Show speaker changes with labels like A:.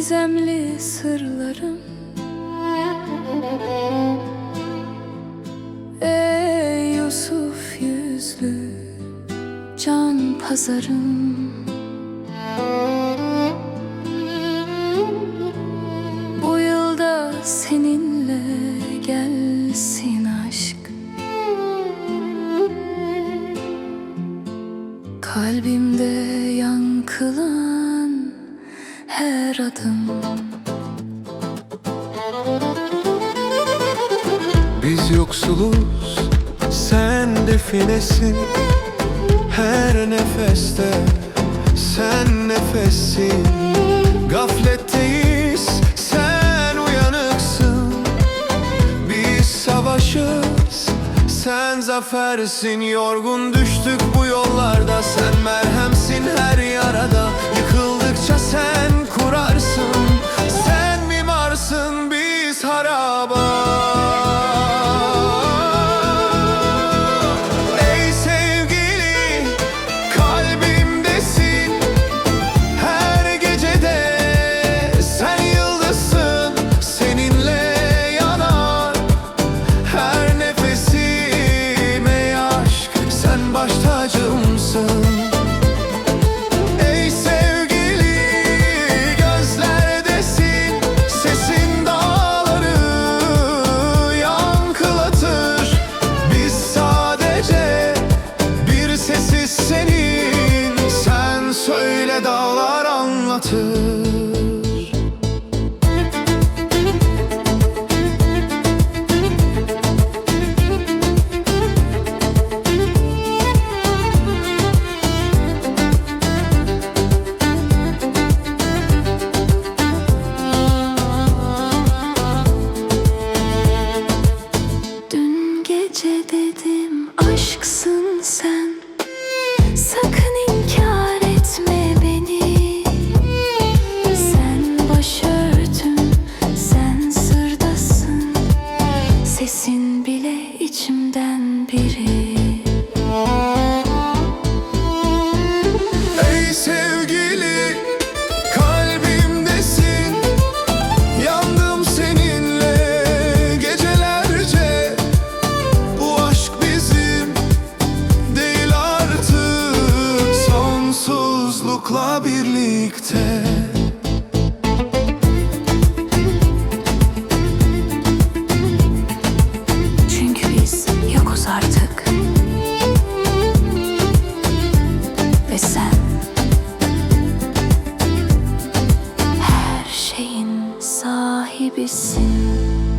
A: gizemli sırlarım. Ey Yusuf yüzlü can pazarım. Bu yılda seninle gelsin aşk. Kalbimde yankılan her adım.
B: Biz yoksuluz, sen definesin Her nefeste sen nefessin. Gafletteyiz, sen uyanıksın. Biz savaşız, sen zafersin. Yorgun düştük bu yollarda. Sen merhemsin her yarada Oh. Dağlar anlatır.
A: Dün gece dedim aşksın Bile içimden biri.
B: Ey sevgili kalbimdesin. Yandım seninle gecelerce. Bu aşk bizim değil artık. Sonsuzlukla birlikte
A: gibisin